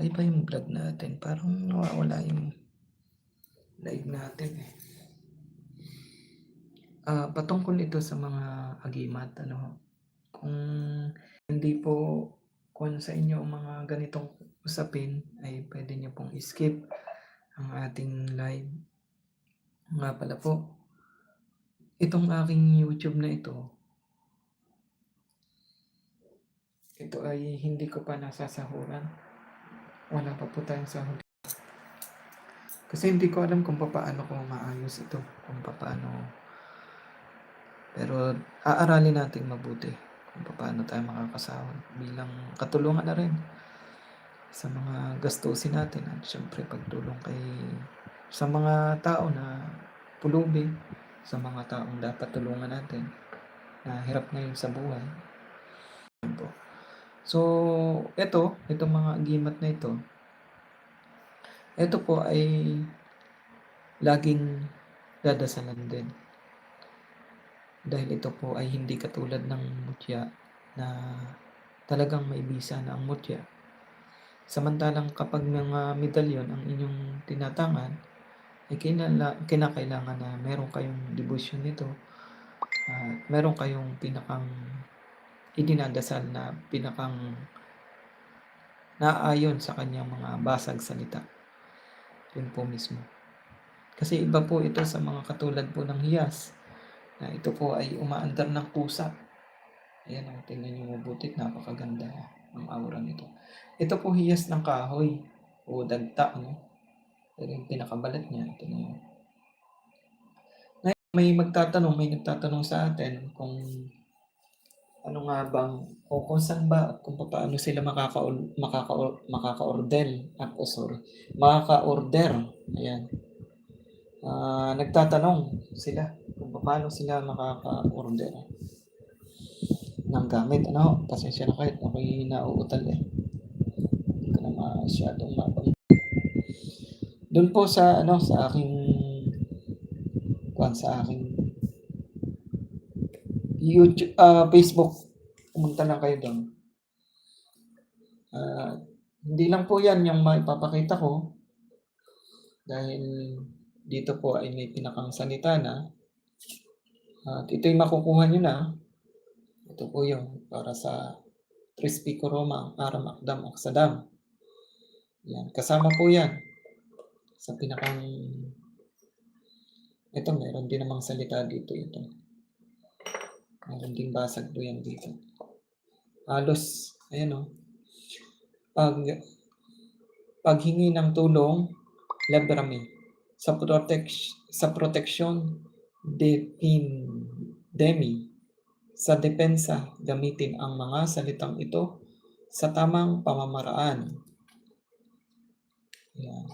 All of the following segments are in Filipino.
Okay pa yung vlog natin. Parang nawawala yung live natin eh. Ah, patungkol ito sa mga agimat, ano, kung hindi po kung sa inyo mga ganitong usapin ay pwede niyo pong skip ang ating live. Nga pala po, itong aking YouTube na ito, ito ay hindi ko pa nasasahuran. Wala pa po tayong sahod. Kasi hindi ko alam kung paano ko maayos ito. Kung paano. Pero aaralin natin mabuti kung paano tayo makakasahod bilang katulungan na rin sa mga gastusin natin at syempre pagtulong kay sa mga tao na pulubi sa mga taong dapat tulungan natin na hirap ngayon sa buhay. Yun po. So, ito, itong mga agimat na ito, ito po ay laging dadasalan din. Dahil ito po ay hindi katulad ng mutya na talagang may bisa na ang mutya. Samantalang kapag mga medalyon ang inyong tinatangan, ay kinala, kinakailangan na meron kayong devotion nito at meron kayong pinakang idinadasal na pinakang naayon sa kanyang mga basag salita. Yun po mismo. Kasi iba po ito sa mga katulad po ng hiyas na ito po ay umaandar ng kusa. Ayan o, tingnan nyo mabuti, napakaganda ang aura nito. Ito po hiyas ng kahoy o dagta, ano? Pero yung pinakabalat niya, ito na yun. May magtatanong, may nagtatanong sa atin kung ano nga bang, o kung saan ba, kung paano sila makaka makaka makaka-order, ah, oh, sorry, makaka-order, ayan. Ah, nagtatanong sila kung paano sila makaka-order ng gamit. Ano, pasensya na kayo, ako'y nauutal eh. Hindi ko na masyadong mabang. Doon po sa, ano, sa aking, kuwan sa aking YouTube, ah, Facebook, pumunta lang kayo doon. Ah, hindi lang po yan yung maipapakita ko dahil dito po ay may pinakang salita na at ito'y makukuha nyo na ito po yung para sa Trispico Roma, Aram Akdam Aksadam. Yan. Kasama po yan sa pinakang ito meron din namang salita dito ito. Meron din basag po yan dito. Halos, ayan o. Pag, paghingi ng tulong, labrami. Sa protect sa proteksyon, depin, demi. Sa depensa, gamitin ang mga salitang ito sa tamang pamamaraan. Ayan.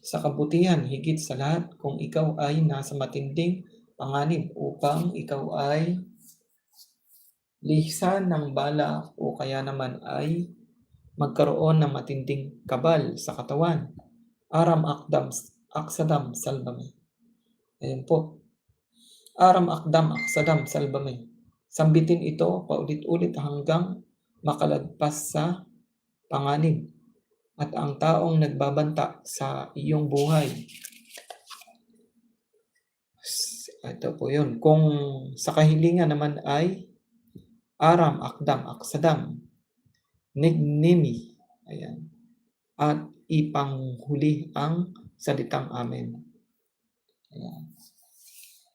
Sa kabutihan, higit sa lahat, kung ikaw ay nasa matinding panganib upang ikaw ay lihisan ng bala o kaya naman ay magkaroon ng matinding kabal sa katawan. Aram akdam, aksadam salbame. Ayan po. Aram akdam, aksadam salbame. Sambitin ito paulit-ulit hanggang makalagpas sa panganib at ang taong nagbabanta sa iyong buhay. Ito po yun. Kung sa kahilingan naman ay aram, akdam, aksadam, nignimi, ayan, at ipanghuli ang salitang amen. Ayan.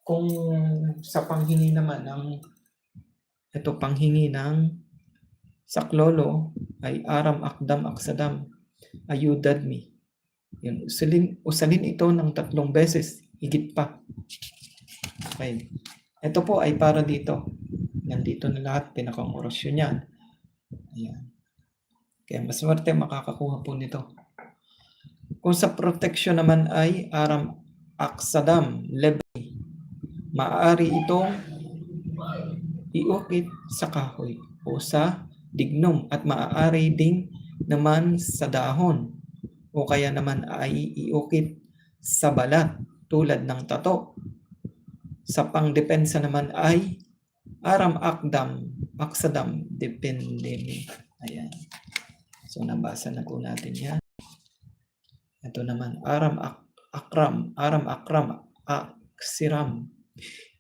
Kung sa panghingi naman ng ito panghingi ng saklolo ay aram, akdam, aksadam, ayudad me. Yun, usalin, usalin ito ng tatlong beses, higit pa. Okay. Ito po ay para dito. Nandito na lahat, pinakang orasyon yan. Ayan. Kaya mas swerte makakakuha po nito. Kung sa protection naman ay aram aksadam, lebre, maaari itong iukit sa kahoy o sa dignom at maaari ding naman sa dahon o kaya naman ay iukit sa balat tulad ng tato. Sa pangdepensa naman ay aram akdam, aksadam, depende. Ayan. So, nabasa na po natin yan. Ito naman, Aram Ak- Akram, Aram Akram, Aksiram.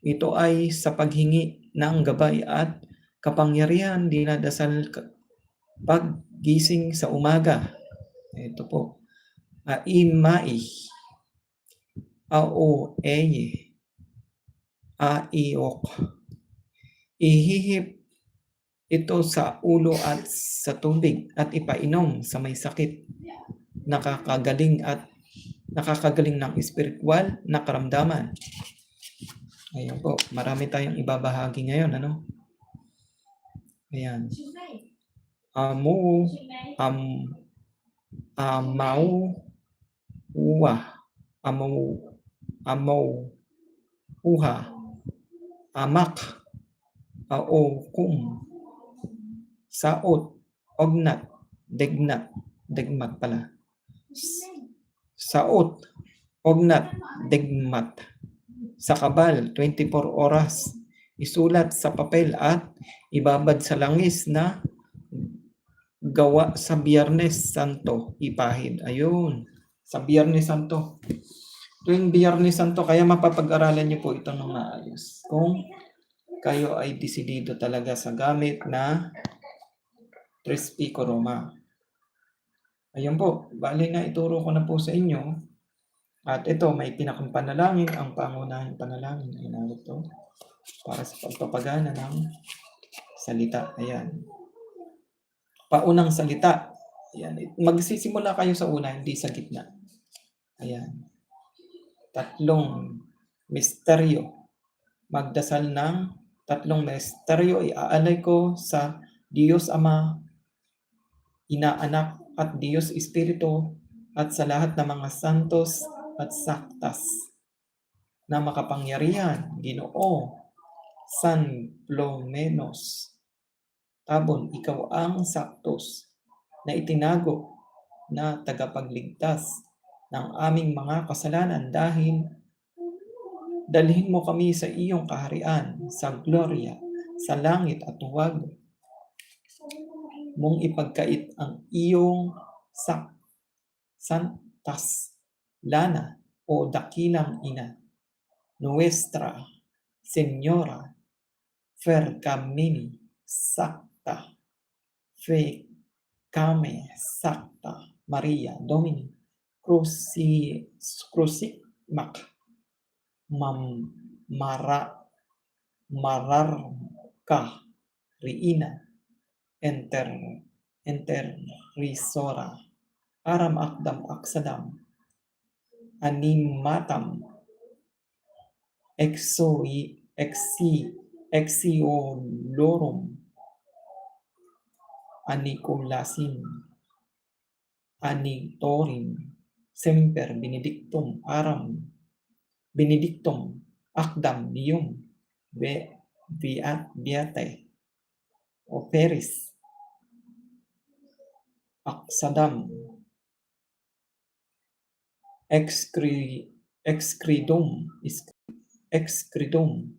Ito ay sa paghingi ng gabay at kapangyarihan dinadasal paggising sa umaga. Ito po. Aimai. Ao eye. Aiok. Ihihip ito sa ulo at sa tubig at ipainom sa may sakit. Nakakagaling at nakakagaling ng spiritual na karamdaman. Ayan po, marami tayong ibabahagi ngayon, ano? Ayan. Amu, am, amaw, uwa, amaw, amaw, uha, amak, ao, kum, saot, ognat, degnat, degmat pala. Saot, ognat, degmat. Sa kabal, 24 oras. Isulat sa papel at ibabad sa langis na gawa sa Biyernes Santo. Ipahid. Ayun. Sa Biyernes Santo. Tuwing Biyernes Santo, kaya mapapag-aralan niyo po ito ng maayos. Kung kayo ay desidido talaga sa gamit na Tres Pico Roma. Ayun po, bali na ituro ko na po sa inyo. At ito, may pinakang panalangin, ang pangunahing panalangin ay narito para sa pagpapagana ng salita. Ayan. Paunang salita. Ayan. Magsisimula kayo sa una, hindi sa gitna. Ayan. Tatlong misteryo. Magdasal ng tatlong misteryo. Iaalay ko sa Diyos Ama, Ina Anak at Diyos Espiritu at sa lahat ng mga santos at saktas na makapangyarihan, Ginoo, San Plomenos. Tabon, ikaw ang saktos na itinago na tagapagligtas ng aming mga kasalanan dahil dalhin mo kami sa iyong kaharian, sa gloria, sa langit at huwag mong ipagkait ang iyong sak santas lana o dakilang ina, Nuestra Señora Fercamini Sakta Fe Kame Sakta Maria Domini Cruci Crucimac Mam Mara Mararka Riina Enter Enter Risora Aram Akdam Aksadam Animatam Exoi Exi Exiolorum Aniculasin Anitorin Semper Benedictum Aram Benedictum Akdam Dium Be Beat Beate Operis Aksadam excre, excredum, is- excredum.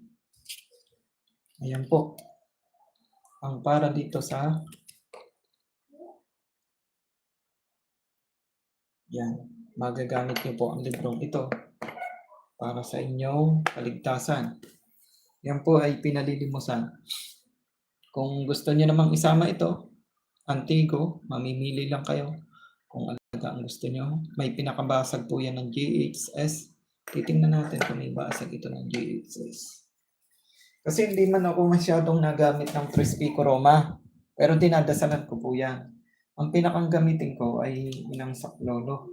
Ayan po. Ang para dito sa yan, magagamit niyo po ang librong ito para sa inyong kaligtasan. Yan po ay pinalilimusan. Kung gusto niyo namang isama ito, Antigo, mamimili lang kayo kung talaga ang gusto nyo. May pinakabasag po yan ng GHS. Titingnan natin kung may basag ito ng GHS. Kasi hindi man ako masyadong nagamit ng Trispico Roma. Pero dinadasalan ko po yan. Ang pinakang gamitin ko ay inang saklolo.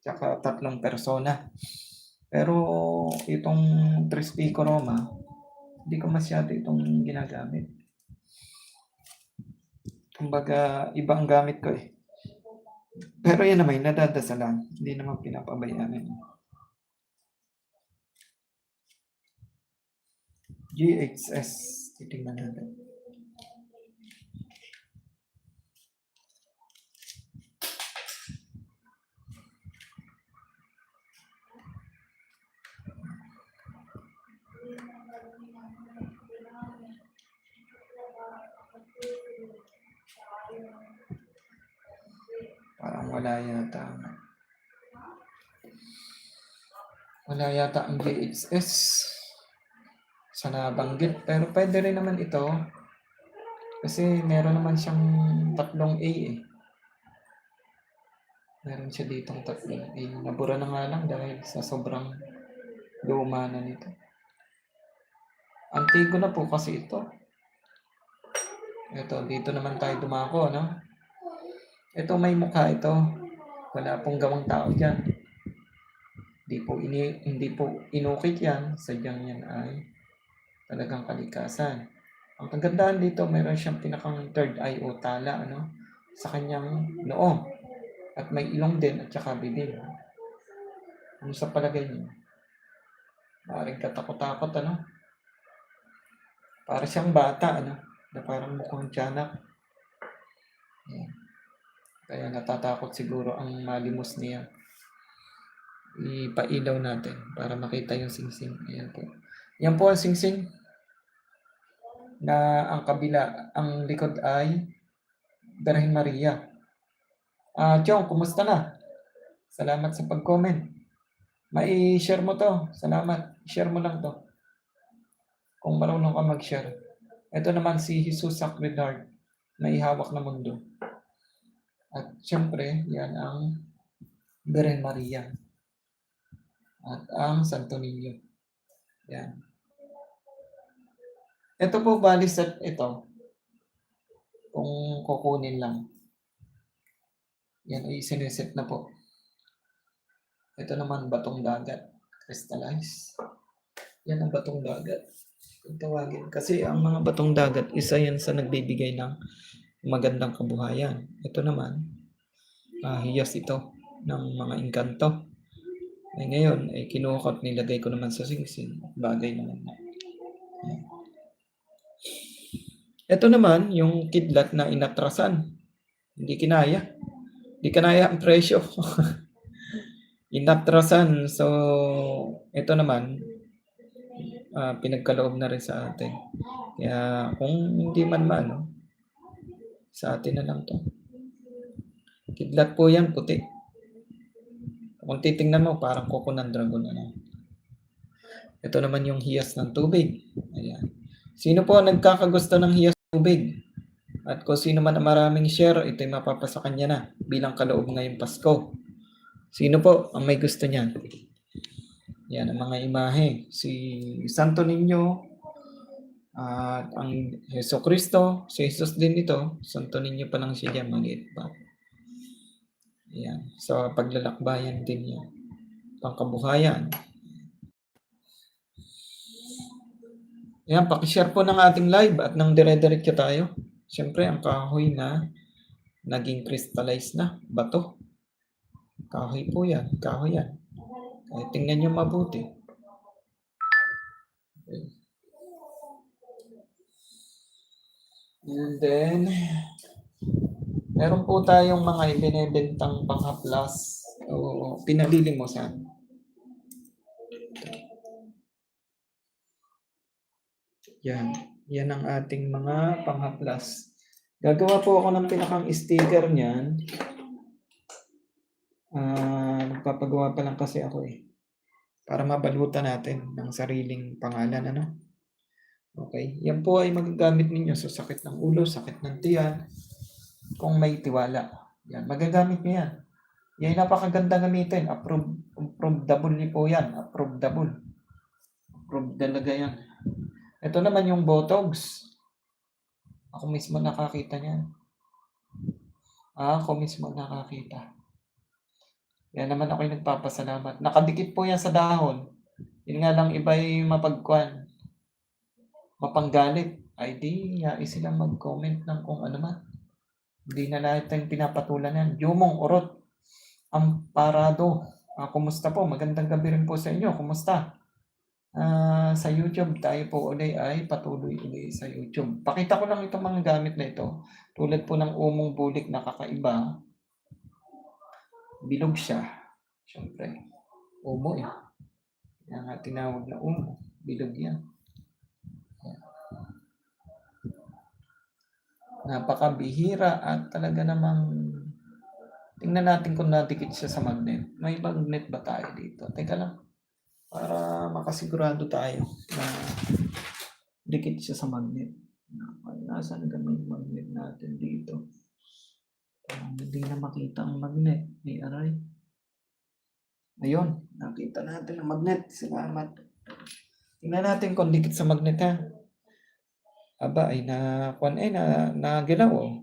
Tsaka tatlong persona. Pero itong Trispico Roma, hindi ko masyado itong ginagamit. Kumbaga, iba ang gamit ko eh. Pero yan naman, nadadasalan. Hindi naman pinapabayaan. GXS. Titingnan natin. Wala yata. Wala yata ang JHS sa nabanggit. Pero pwede rin naman ito. Kasi meron naman siyang tatlong A eh. Meron siya ditong tatlong A. Nabura na nga lang dahil sa sobrang luma na nito. Antigo na po kasi ito. Ito, dito naman tayo dumako, no? Ito may mukha ito. Wala pong gawang tao dyan. Hindi po, ini, hindi po inukit yan. Sadyang yan ay talagang kalikasan. Ang kagandahan dito, meron siyang pinakang third eye o tala, ano? Sa kanyang noo. At may ilong din at saka bibig. Ano sa palagay niyo? Maaaring katakot-takot, ano? Para siyang bata, ano? Na parang mukhang tiyanak. Ayan. Kaya natatakot siguro ang malimos niya. Ipailaw natin para makita yung singsing. Ayan po. Yan po ang singsing na ang kabila, ang likod ay Birhen Maria. Ah, Chong, kumusta na? Salamat sa pag-comment. Mai-share mo to. Salamat. Share mo lang to. Kung marunong ka mag-share. Ito naman si Jesus Sacred Heart na ihawak na mundo. At syempre, yan ang Birhen Maria. At ang Santo Niño. Yan. Ito po bali set ito. Kung kukunin lang. Yan ay sineset na po. Ito naman batong dagat. Crystallize. Yan ang batong dagat. Kung tawagin. Kasi ang mga batong dagat, isa yan sa nagbibigay ng magandang kabuhayan. Ito naman, ah, hiyas ito ng mga engkanto. Ay ngayon, ay kinuha ko at nilagay ko naman sa singsing. Bagay naman na. Ito naman, yung kidlat na inatrasan. Hindi kinaya. Hindi kinaya ang presyo. inatrasan. So, ito naman, ah, pinagkaloob na rin sa atin. Kaya, kung hindi man man, sa atin na lang to. Kidlat po yan, puti. Kung titingnan mo, parang koko ng dragon. Ano. Ito naman yung hiyas ng tubig. Ayan. Sino po ang nagkakagusto ng hiyas ng tubig? At kung sino man ang maraming share, ito ay mapapasa kanya na bilang kaloob ngayong Pasko. Sino po ang may gusto niyan? Yan ang mga imahe. Si Santo Niño, at ang Heso Kristo, si Jesus din ito, Santo Niño pa lang siya dyan, maliit pa. Yan. So, paglalakbayan din yan. Pangkabuhayan. Yan, pakishare po ng ating live at nang dire-diretso tayo. Siyempre, ang kahoy na naging crystallize na bato. Kahoy po yan. Kahoy yan. Kahit tingnan nyo mabuti. Okay. And then, meron po tayong mga ibinebentang panghaplas o pinalilimusan. Yan. Yan ang ating mga panghaplas. Gagawa po ako ng pinakang sticker niyan. Ah, papagawa pa lang kasi ako eh. Para mabalutan natin ng sariling pangalan, ano? Okay. Yan po ay magagamit ninyo sa sakit ng ulo, sakit ng tiyan, kung may tiwala. Yan, magagamit niyo yan. Yan napakaganda gamitin. Approve, approveable niyo po yan. Approveable. Approved talaga yan. Ito naman yung Botox. Ako mismo nakakita niyan. Ah, ako mismo nakakita. Yan naman ako yung nagpapasalamat. Nakadikit po yan sa dahon. Yun nga lang iba'y mapagkwan. Mapanggalit. Ay di, yai silang mag-comment ng kung ano man. Hindi na yung pinapatulan yan. Yumong Orot. Ang parado. Ah, kumusta po? Magandang gabi rin po sa inyo. Kumusta? Ah, sa YouTube tayo po ulit ay patuloy ulit sa YouTube. Pakita ko lang itong mga gamit na ito. Tulad po ng umong bulik na kakaiba. Bilog siya. Siyempre. Umo eh. Yan nga tinawag na umo. Bilog. Yan. Napakabihira at talaga namang Tingnan natin kung nadikit siya sa magnet. May magnet ba tayo dito? Teka lang. Para makasigurado tayo na dikit siya sa magnet. Nasaan ka yung magnet natin dito? Parang hindi na makita ang magnet. May aray. Ayun, nakita natin ang magnet. Salamat. Tingnan natin kung dikit sa magnet ha. Aba, ay na, kwan ay na, nagalaw oh.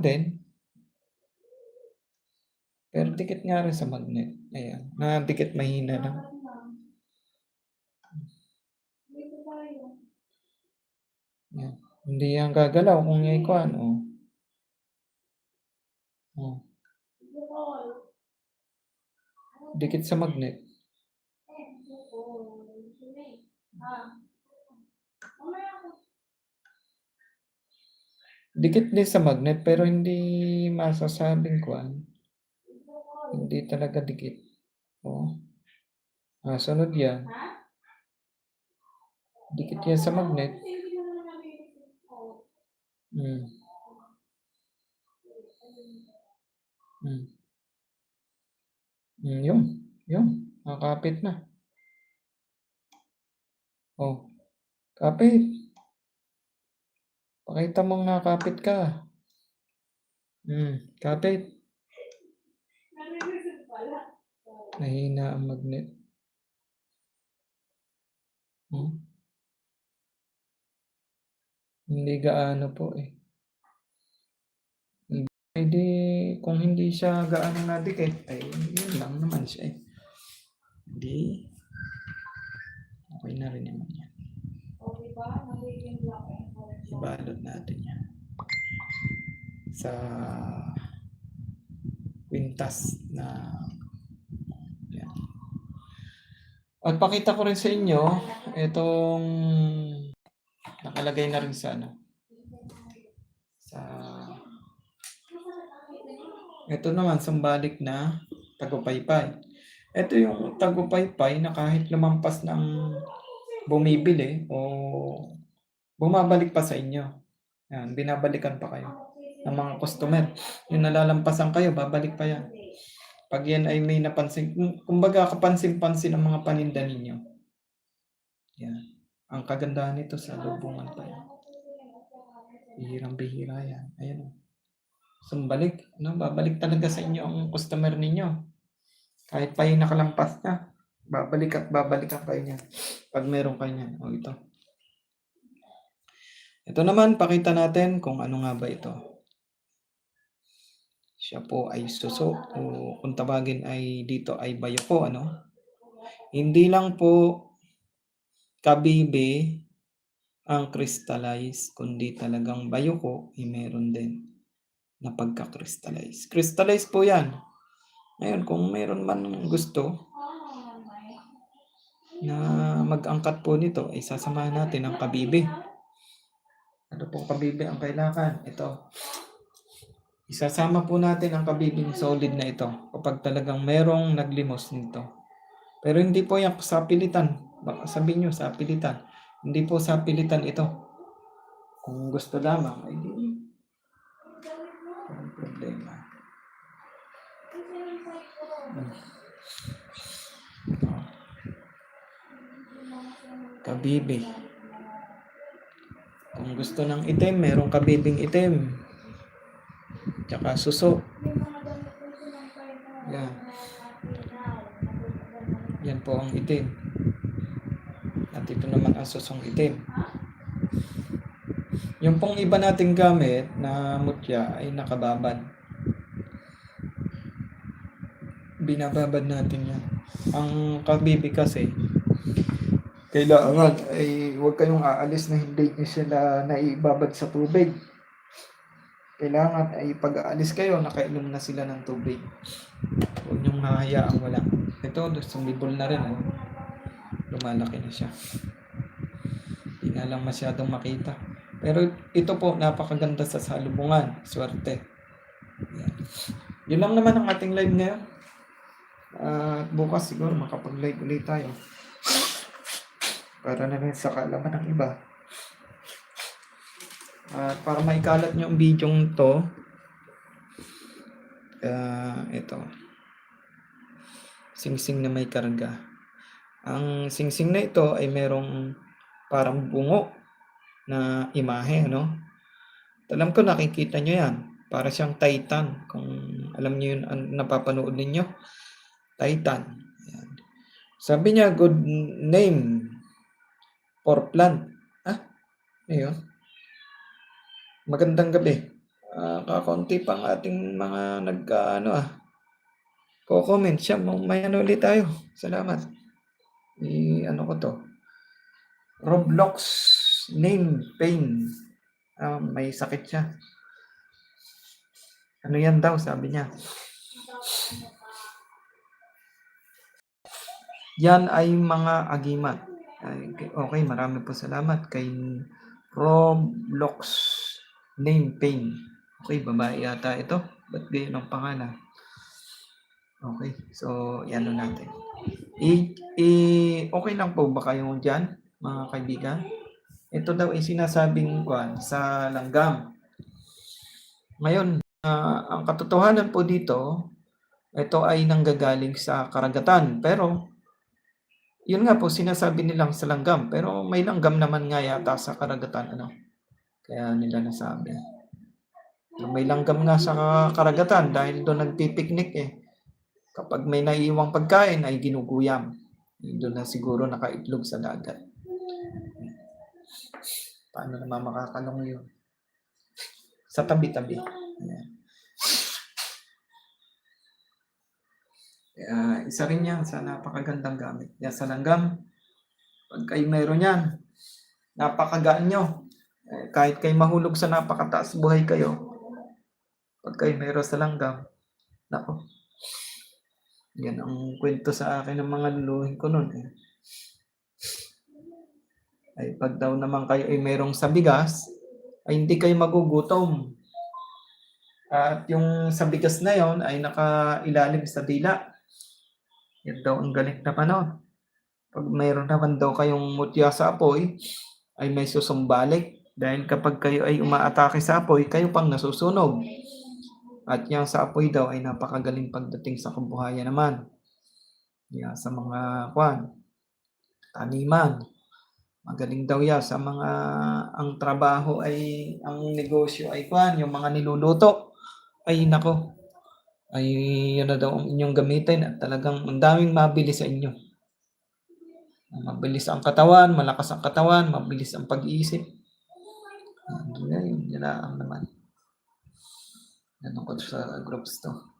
Din. Pero dikit nga rin sa magnet. Ayan. Nadikit mahina lang. Yan. Hindi yan gagalaw kung yung ikuan. Oh. Oh. Dikit sa magnet. Dikit din sa magnet pero hindi masasabing kuan. Hindi talaga dikit. Oh. Ah, sunod yan. Dikit yan sa magnet. Hmm. Hmm. Hmm, yun. Yun. Nakakapit na. Oh. Kapit. Pakita mong nakapit ka. Hmm. Kapit. Mahina ang magnet. Hmm. Hindi gaano po eh. Hindi, kung hindi siya gaano nadikit, ay yun lang naman siya eh. Hindi. Okay na rin naman yan. Ibalot natin yan. Sa kwintas na yan. At pakita ko rin sa inyo itong nakalagay na rin sa ano sa ito naman sambalik na tagupaypay. Ito yung tagupaypay na kahit lumampas ng bumibili o bumabalik pa sa inyo. Yan, binabalikan pa kayo ng mga customer. Yung nalalampasan kayo, babalik pa yan. Pag yan ay may napansin, kumbaga kapansin-pansin ng mga paninda ninyo. Yan. Ang kagandahan nito sa lubungan pa yan. Bihirang-bihira yan. Ayan. o. Sumbalik. No? Babalik talaga sa inyo ang customer ninyo. Kahit pa yung nakalampas na. Babalik at babalik ang kayo niyan. Pag meron kayo niyan. O ito. Ito naman, pakita natin kung ano nga ba ito. Siya po ay suso o kung tawagin ay dito ay bayoko, ano? Hindi lang po kabibe ang crystallize, kundi talagang bayoko, ay meron din na pagka-crystallize. Crystallize po yan. Ngayon, kung meron man gusto na mag-angkat po nito, ay sasamahan natin ang kabibe. Ano pong kabibe ang kailangan? Ito. Isasama po natin ang kabibing solid na ito kapag talagang merong naglimos nito. Pero hindi po yan sa pilitan. Baka sabihin nyo sa pilitan. Hindi po sa pilitan ito. Kung gusto lamang, ay di. Walang problema. Hmm. Gusto ng itim, merong kabibing itim. Tsaka suso. Yan. Yan po ang itim. At ito naman ang susong itim. Yung pong iba nating gamit na mutya ay nakababad. Binababad natin yan. Ang kabibi kasi, kailangan ay huwag kayong aalis na hindi nyo sila naibabad sa tubig. Kailangan ay pag-aalis kayo, nakainom na sila ng tubig. Huwag niyong hahayaang wala. Ito, sumibol na rin. Oh. Lumalaki na siya. Hindi nga lang masyadong makita. Pero ito po, napakaganda sa salubungan. Swerte. Yan. Yun lang naman ang ating live ngayon. At bukas siguro makapag-live ulit tayo. Para na rin sa kaalaman ng iba. At para maikalat nyo ang video to, Ah, ito. Singsing na may karga. Ang singsing na ito ay merong parang bungo na imahe, no? Alam ko nakikita nyo yan. Para siyang Titan. Kung alam nyo yun, napapanood ninyo. Titan. Sabi niya, good name for plant. Ah, ayun. Magandang gabi. Ah, kakaunti pang ating mga nagka, ano ah, ko-comment siya. May ano ulit tayo. Salamat. I, ano ko to. Roblox name pain. Ah, may sakit siya. Ano yan daw, sabi niya. Yan ay mga agimat. Ay, okay, marami po salamat kay Roblox name pain. Okay, babae yata ito. Ba't ganyan ang pangalan? Okay, so yan na natin. I, i, okay lang po ba kayo dyan, mga kaibigan? Ito daw ay sinasabing kwan sa langgam. Ngayon, ah, ang katotohanan po dito, ito ay nanggagaling sa karagatan. Pero, yun nga po, sinasabi nilang sa langgam. Pero may langgam naman nga yata sa karagatan. Ano? Kaya nila nasabi. May langgam nga sa karagatan dahil doon nagpipiknik eh. Kapag may naiiwang pagkain ay ginuguyam. Doon na siguro nakaitlog sa dagat. Paano naman makakalong yun? Sa tabi-tabi. Ayan. Kaya isa rin yan sa napakagandang gamit. Yan sa langgam, pag kayo mayroon yan, napakagaan nyo. Eh, kahit kayo mahulog sa napakataas buhay kayo, pag kayo mayroon sa langgam, nako, yan ang kwento sa akin ng mga luluhin ko noon. Eh. Ay pag daw naman kayo ay mayroong sa bigas, ay hindi kayo magugutom. At yung sa bigas na yon ay nakailalim sa dila. Yan daw ang galing na panon. Pag mayroon naman daw kayong mutya sa apoy, ay may susumbalik. Dahil kapag kayo ay umaatake sa apoy, kayo pang nasusunog. At yung sa apoy daw ay napakagaling pagdating sa kabuhayan naman. Yan, sa mga kwan, taniman. Magaling daw yan sa mga ang trabaho ay ang negosyo ay kwan, yung mga niluluto. Ay nako. Ay yun na daw ang inyong gamitin at talagang ang daming mabili sa inyo. Mabilis ang katawan, malakas ang katawan, mabilis ang pag-iisip. Yun na yun, yun na ang naman. Ganun ko sa groups to.